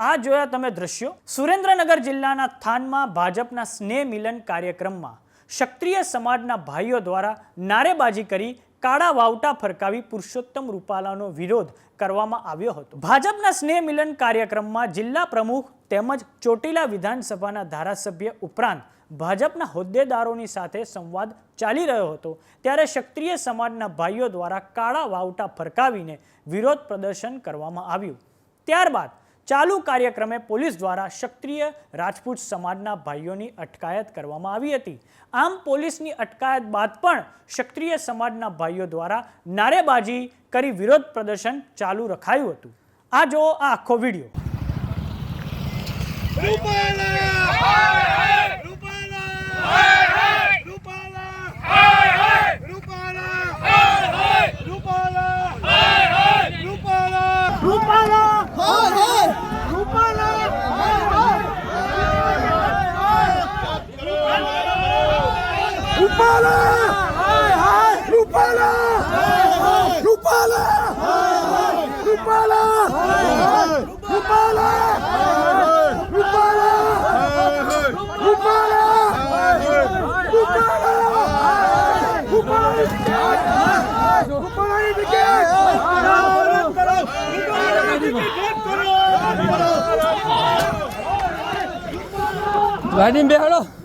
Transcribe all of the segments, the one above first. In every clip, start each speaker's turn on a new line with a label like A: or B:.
A: આ જોયા તમે દ્રશ્યો? સુરેન્દ્રનગર જિલ્લાના થાનમાં ભાજપના સ્નેહ મિલન કાર્યક્રમમાં ક્ષત્રિય સમાજના ભાઈઓ દ્વારા નારેબાજી કરી કાળા વાવટા ફરકાવી પુરુષોત્તમ રૂપાલાનો વિરોધ કરવામાં આવ્યો હતો. ભાજપના સ્નેહ મિલન કાર્યક્રમમાં જિલ્લા પ્રમુખ તેમજ ચોટીલા વિધાનસભાના ધારાસભ્ય ઉપરાંત ભાજપના હોદ્દેદારોની સાથે સંવાદ ચાલી રહ્યો હતો. ત્યારે ક્ષત્રિય સમાજના ભાઈઓ દ્વારા કાળા વાવટા ફરકાવીને વિરોધ પ્રદર્શન કરવામાં આવ્યું. ત્યારબાદ ચાલુ કાર્યક્રમે પોલીસ દ્વારા ક્ષત્રિય રાજપૂત સમાજના ભાઈઓની અટકાયત કરવામાં આવી હતી. આમ પોલીસની અટકાયત બાદ પણ ક્ષત્રિય સમાજના ભાઈઓ દ્વારા નારેબાજી કરી વિરોધ પ્રદર્શન ચાલુ રખાયું હતું. આ જો આ આખો વીડિયો.
B: રૂપાલા! રૂપાલા! રૂપાલા! ਰੂਪਾਲਾ! ਹਾਏ ਹਾਏ। ਰੂਪਾਲਾ! ਹਾਏ ਹਾਏ। ਰੂਪਾਲਾ! ਹਾਏ
C: ਹਾਏ ਰੂਪਾਲਾ! ਹਾਏ ਹਾਏ ਰੂਪਾਲਾ Vai embora!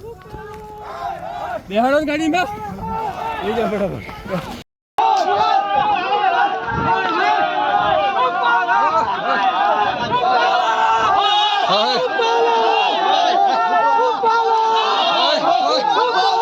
C: બેહાડો ગાડીમાં એ જા બરાબર Come on.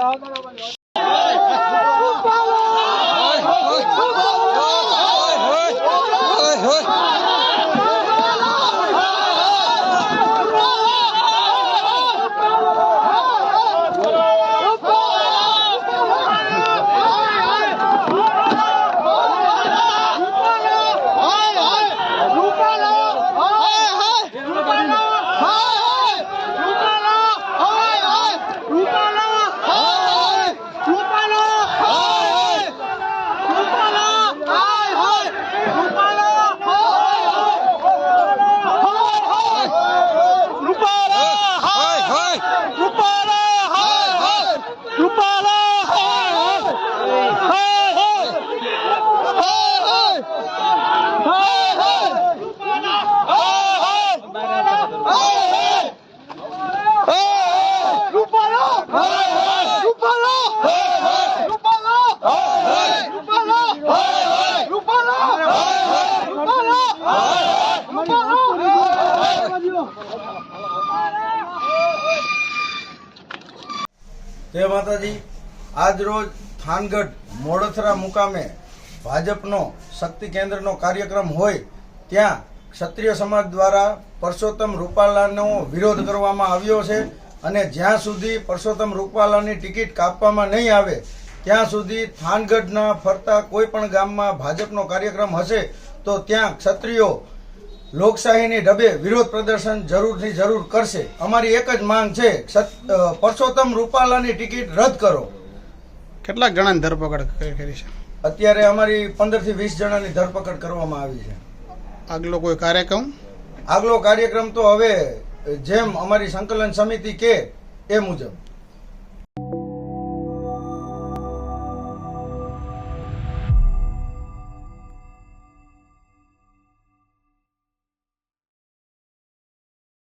C: 好，大家欢迎。
D: જય માતાજી. આજરોજ થાનગઢ મોડથરા મુકામે ભાજપનો શક્તિ કેન્દ્રનો કાર્યક્રમ હોય, ત્યાં ક્ષત્રિય સમાજ દ્વારા પરસોત્તમ રૂપાલાનો વિરોધ કરવામાં આવ્યો છે અને જ્યાં સુધી પરસોત્તમ રૂપાલાની ટિકિટ કાપવામાં નહીં આવે, ત્યાં સુધી થાનગઢના ફરતા કોઈ પણ ગામમાં ભાજપનો કાર્યક્રમ હશે, તો ત્યાં ક્ષત્રિયો લોકશાહીની ઢબે વિરોધ પ્રદર્શન જરૂરથી જરૂર કરશે. અમારી એક જ માંગ છે પરસોત્તમ રૂપાલાની ટિકિટ રદ કરો.
E: કેટલાક જણાની ધરપકડ કરી છે?
D: અત્યારે અમારી પંદરથી વીસ જણાની ધરપકડ કરવામાં આવી છે.
E: આગલો કોઈ કાર્યક્રમ?
D: આગલો કાર્યક્રમ તો હવે જેમ અમારી સંકલન સમિતિ કે એ મુજબ.